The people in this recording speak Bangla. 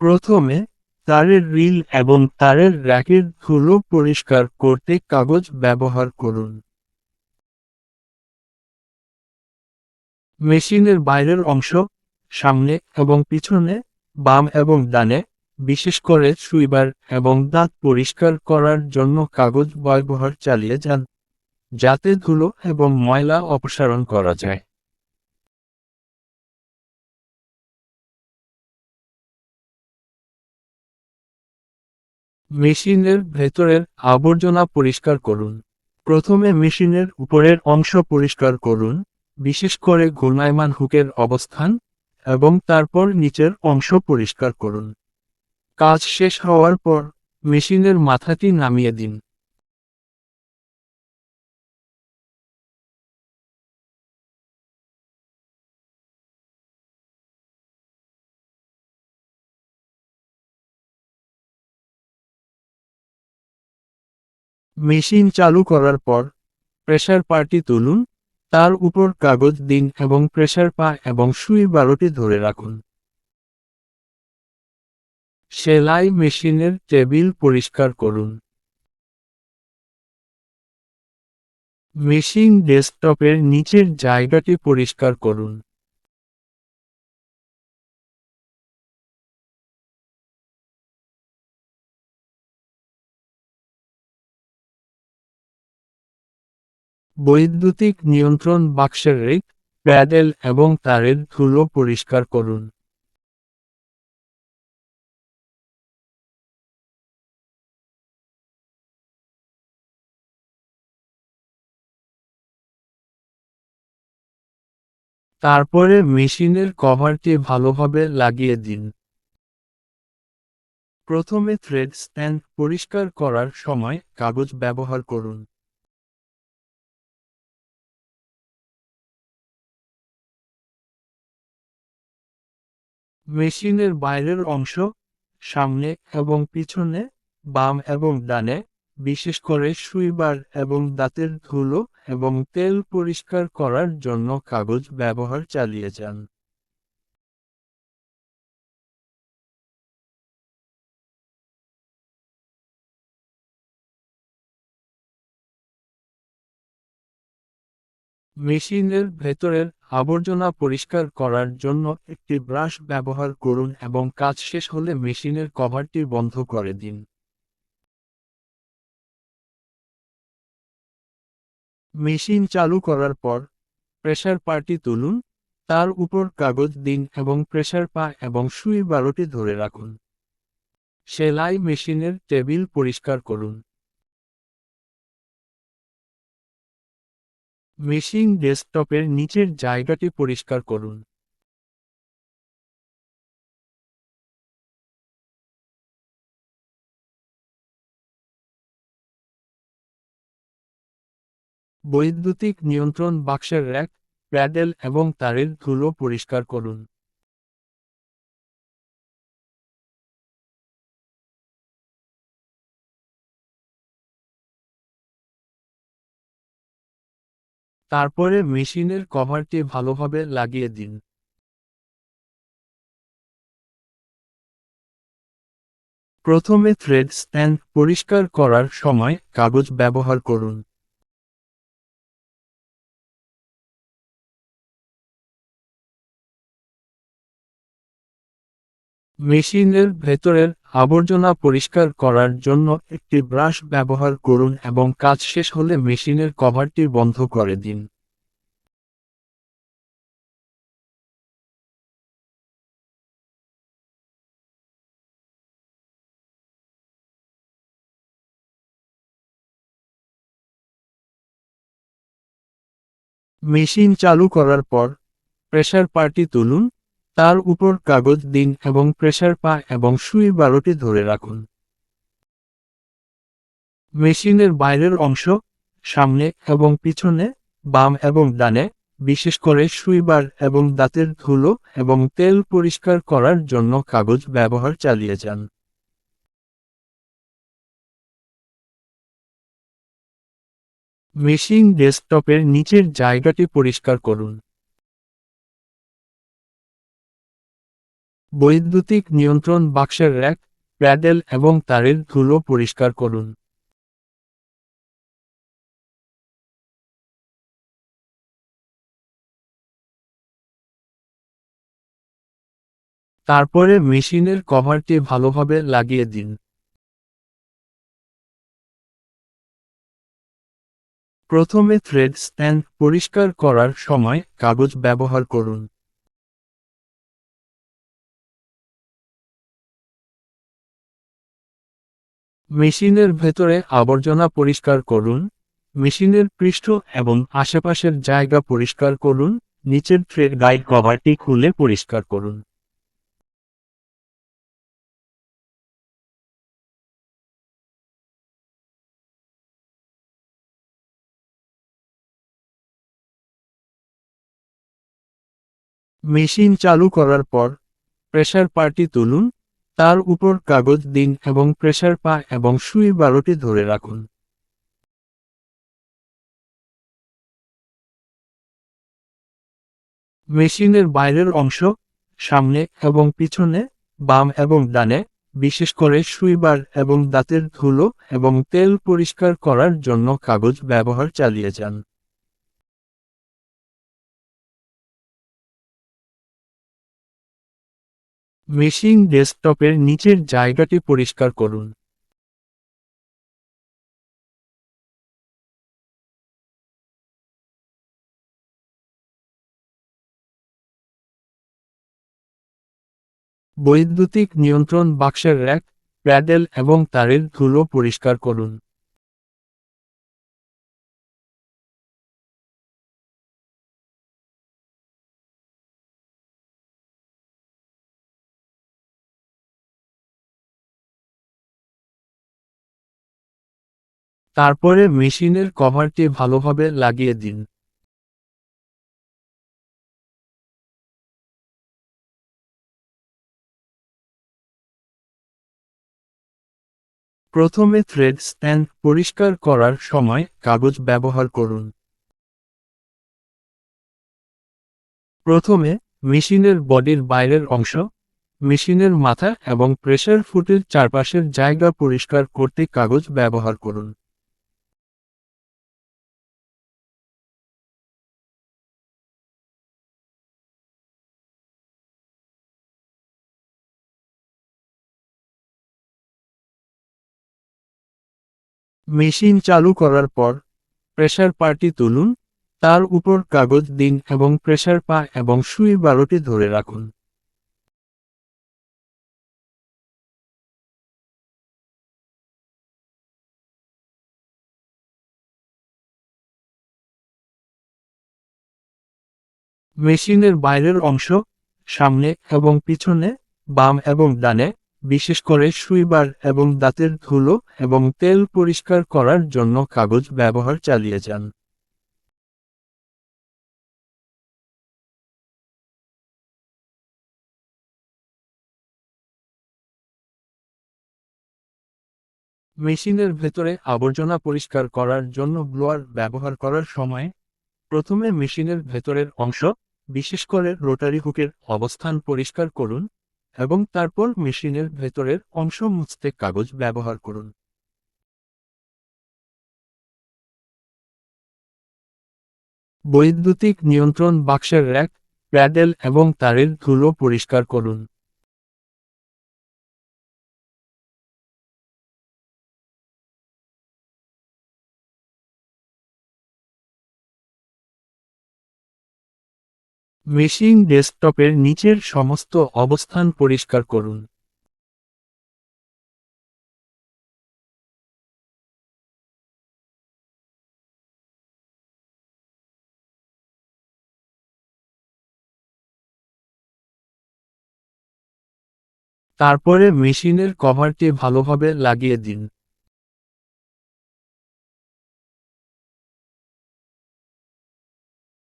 প্রথমে, তারের রিল এবং তারের র্যাকের ধুলো পরিষ্কার করতে কাগজ ব্যবহার করুন। মেশিনের বাইরের অংশ, সামনে এবং পিছনে, বাম এবং ডানে, বিশেষ করে সুইবার এবং দাঁত পরিষ্কার করার জন্য কাগজ ব্যবহার চালিয়ে যান, যাতে ধুলো এবং ময়লা অপসারণ করা যায়। মেশিনের ভেতরের আবর্জনা পরিষ্কার করুন। প্রথমে মেশিনের উপরের অংশ পরিষ্কার করুন, বিশেষ করে ঘূর্ণায়মান হুকের অবস্থান, এবং তারপর নিচের অংশ পরিষ্কার করুন। কাজ শেষ হওয়ার পর, মেশিনের মাথাটি নামিয়ে দিন। মেশিন চালু করার পর প্রেশার পার্টি তুলুন, তার উপর কাগজ দিন এবং প্রেশার পা এবং সুই বারোটি ধরে রাখুন। সেলাই মেশিনের টেবিল পরিষ্কার করুন। মেশিন ডেস্কটপের নিচের জায়গাটি পরিষ্কার করুন। বৈদ্যুতিক নিয়ন্ত্রণ বাক্সের রেক, প্যাডেল এবং তারের ধুলো পরিষ্কার করুন। তারপরে মেশিনের কভারটি ভালোভাবে লাগিয়ে দিন। প্রথমে থ্রেড স্ট্যান্ড পরিষ্কার করার সময় কাগজ ব্যবহার করুন। মেশিনের বাইরের অংশ, সামনে এবং পিছনে, বাম এবং ডানে, বিশেষ করে সুইবার এবং দাঁতের ধুলো এবং তেল পরিষ্কার করার জন্য কাগজ ব্যবহার চালিয়ে যান। মেশিনের ভেতরের আবর্জনা পরিষ্কার করার জন্য একটি ব্রাশ ব্যবহার করুন এবং কাজ শেষ হলে মেশিনের কভারটি বন্ধ করে দিন। মেশিন চালু করার পর প্রেশার পার্টি তুলুন, তার উপর কাগজ দিন এবং প্রেশার পা এবং সুই বারোটি ধরে রাখুন। সেলাই মেশিনের টেবিল পরিষ্কার করুন। মেশিন ডেস্কটপের নিচের জায়গাটি পরিষ্কার করুন। বৈদ্যুতিক নিয়ন্ত্রণ বাক্সের র্যাক, প্যাডেল এবং তারের ধুলো পরিষ্কার করুন। তারপরে মেশিনের কভারটি ভালোভাবে লাগিয়ে দিন। প্রথমে থ্রেড স্ট্যান্ড পরিষ্কার করার সময় কাগজ ব্যবহার করুন। মেশিনের ভেতরের আবর্জনা পরিষ্কার করার জন্য একটি ব্রাশ ব্যবহার করুন এবং কাজ শেষ হলে মেশিনের কভারটি বন্ধ করে দিন। মেশিন চালু করার পর, প্রেসার পার্টি তুলুন। তার উপর কাগজ দিন এবং প্রেসার পা এবং সুই বারোটি ধরে রাখুন। মেশিনের বাইরের অংশ, সামনে এবং পিছনে, বাম এবং ডানে, বিশেষ করে সুইবার এবং দাঁতের ধুলো এবং তেল পরিষ্কার করার জন্য কাগজ ব্যবহার চালিয়ে যান। মেশিন ডেস্কটপের নিচের জায়গাটি পরিষ্কার করুন। বৈদ্যুতিক নিয়ন্ত্রণ বাক্সের র্যাক, প্যাডেল এবং তারের ধুলো পরিষ্কার করুন। তারপরে মেশিনের কভারটি ভালোভাবে লাগিয়ে দিন। প্রথমে থ্রেড স্ট্যান্ড পরিষ্কার করার সময় কাগজ ব্যবহার করুন। মেশিনের ভেতরে আবর্জনা পরিষ্কার করুন, মেশিনের পৃষ্ঠ এবং আশেপাশের জায়গা পরিষ্কার করুন, নিচের থ্রেড গাইড কভারটি খুলে পরিষ্কার করুন। মেশিন চালু করার পর, প্রেসার পার্টি তুলুন। তার উপর কাগজ দিন এবং প্রেসার পা এবং সুই বারোটি ধরে রাখুন। মেশিনের বাইরের অংশ, সামনে এবং পিছনে, বাম এবং ডানে, বিশেষ করে সুইবার এবং দাঁতের ধুলো এবং তেল পরিষ্কার করার জন্য কাগজ ব্যবহার চালিয়ে যান। মেশিন ডেস্কটপের নিচের জায়গাটি পরিষ্কার করুন। বৈদ্যুতিক নিয়ন্ত্রণ বাক্সের র্যাক, প্যাডেল এবং তারের ধুলো পরিষ্কার করুন। তারপরে মেশিনের কভারটি ভালোভাবে লাগিয়ে দিন। প্রথমে থ্রেড স্ট্যান্ড পরিষ্কার করার সময় কাগজ ব্যবহার করুন। প্রথমে মেশিনের বডির বাইরের অংশ, মেশিনের মাথা এবং প্রেশার ফুটের চারপাশের জায়গা পরিষ্কার করতে কাগজ ব্যবহার করুন। মেশিন চালু করার পর, প্রেসার পার্টি তুলুন, তার উপর কাগজ দিন এবং প্রেসার পা এবং সুই বারোটি ধরে রাখুন। মেশিনের বাইরের অংশ, সামনে এবং পিছনে, বাম এবং ডানে বিশেষ করে সুইবার এবং দাঁতের ধুলো এবং তেল পরিষ্কার করার জন্য কাগজ ব্যবহার চালিয়ে যান। মেশিনের ভেতরে আবর্জনা পরিষ্কার করার জন্য ব্লোয়ার ব্যবহার করার সময় প্রথমে মেশিনের ভেতরের অংশ, বিশেষ করে রোটারি হুকের অবস্থান পরিষ্কার করুন। এবং তারপর মেশিনের ভেতরের অংশ মুছতে কাগজ ব্যবহার করুন। বৈদ্যুতিক নিয়ন্ত্রণ বাক্সের র্যাক, প্যাডেল এবং তারের ধুলো পরিষ্কার করুন। মেশিন ডেস্কটপের নিচের সমস্ত অবস্থান পরিষ্কার করুন। তারপরে মেশিনের কভারটি ভালোভাবে লাগিয়ে দিন।